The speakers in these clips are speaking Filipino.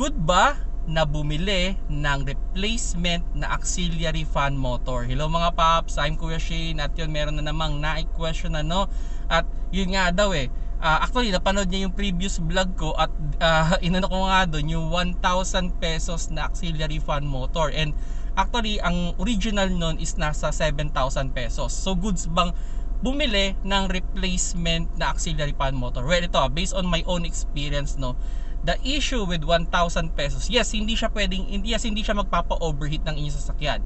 good ba na bumili ng replacement na auxiliary fan motor? Hello mga paps, I'm Kuya Shane at yun meron na namang na-question ano? At yun nga daw eh. Ah, actually napanood niya yung previous vlog ko at uh, inano ko nga doon yung 1,000 pesos na auxiliary fan motor. And actually ang original nun is nasa 7,000 pesos. So goods bang bumili ng replacement na auxiliary fan motor? Well ito based on my own experience no the issue with 1,000 pesos yes hindi siya pwedeng yes, hindi siya magpapa-overheat ng inyong sasakyan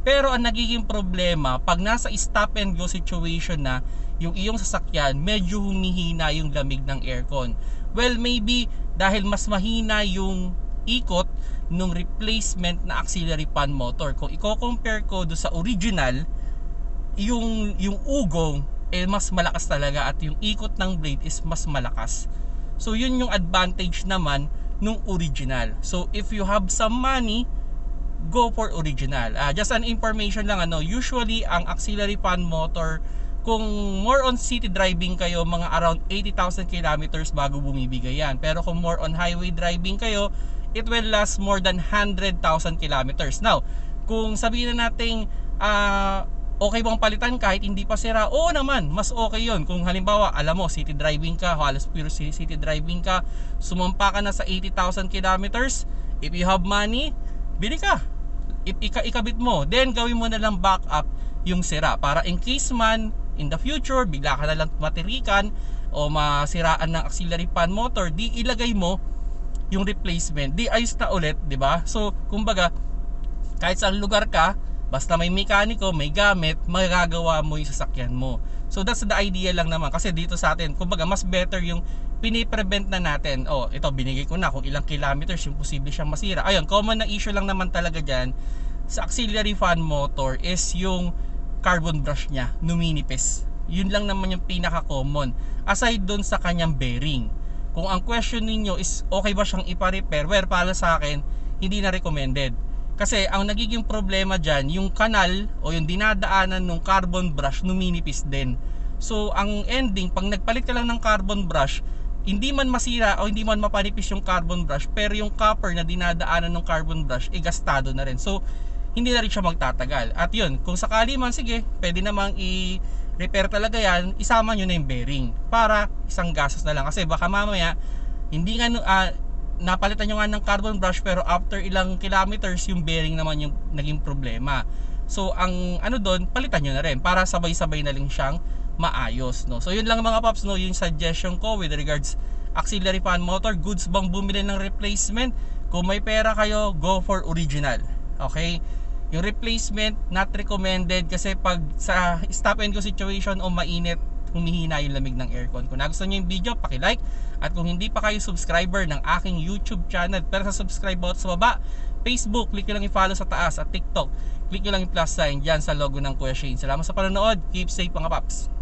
pero ang nagiging problema pag nasa stop and go situation na yung iyong sasakyan medyo humihina yung lamig ng aircon. Well, maybe dahil mas mahina yung ikot nung replacement na auxiliary fan motor. Kung i-compare ko do sa original, yung yung ugong eh mas malakas talaga at yung ikot ng blade is mas malakas. So yun yung advantage naman nung original. So if you have some money, go for original. Uh, just an information lang ano, usually ang auxiliary fan motor kung more on city driving kayo, mga around 80,000 kilometers bago bumibigay yan. Pero kung more on highway driving kayo, it will last more than 100,000 kilometers. Now, kung sabihin na natin uh, okay bang palitan kahit hindi pa sira? Oo naman, mas okay yon Kung halimbawa, alam mo, city driving ka, halos pure city driving ka, sumampa ka na sa 80,000 kilometers, if you have money, bili ka. If ika ikabit mo, then gawin mo na lang backup yung sira para in case man in the future bigla ka na lang matirikan o masiraan ng auxiliary fan motor di ilagay mo yung replacement di ayos na ulit di ba so kumbaga kahit sa lugar ka basta may mekaniko may gamit magagawa mo yung sasakyan mo. So that's the idea lang naman. Kasi dito sa atin kumbaga mas better yung piniprevent na natin. Oh ito binigay ko na kung ilang kilometers yung posible siyang masira. Ayun common na issue lang naman talaga dyan sa auxiliary fan motor is yung carbon brush niya numinipis. Yun lang naman yung pinaka common aside dun sa kanyang bearing. Kung ang question ninyo is okay ba siyang ipa-repair? Well para sa akin hindi na recommended kasi ang nagiging problema dyan yung kanal o yung dinadaanan ng carbon brush numinipis din so ang ending pag nagpalit ka lang ng carbon brush hindi man masira o hindi man mapanipis yung carbon brush pero yung copper na dinadaanan ng carbon brush eh gastado na rin so hindi na rin siya magtatagal. At yun, kung sakali man, sige, pwede namang i-repair talaga yan, isama nyo na yung bearing para isang gastos na lang. Kasi baka mamaya, hindi nga, uh, napalitan nyo nga ng carbon brush pero after ilang kilometers, yung bearing naman yung naging problema. So, ang ano doon, palitan nyo na rin para sabay-sabay na lang siyang maayos. No? So, yun lang mga paps, no? yung suggestion ko with regards auxiliary fan motor, goods bang bumili ng replacement? Kung may pera kayo, go for original. Okay? Yung replacement, not recommended kasi pag sa stop and go situation o mainit, humihina yung lamig ng aircon. Kung nagustuhan nyo yung video, paki-like. At kung hindi pa kayo subscriber ng aking YouTube channel, pero sa subscribe button sa baba, Facebook, click nyo lang i-follow sa taas at TikTok, click nyo lang yung plus sign dyan sa logo ng Kuya Shane. Salamat sa panonood. Keep safe mga paps.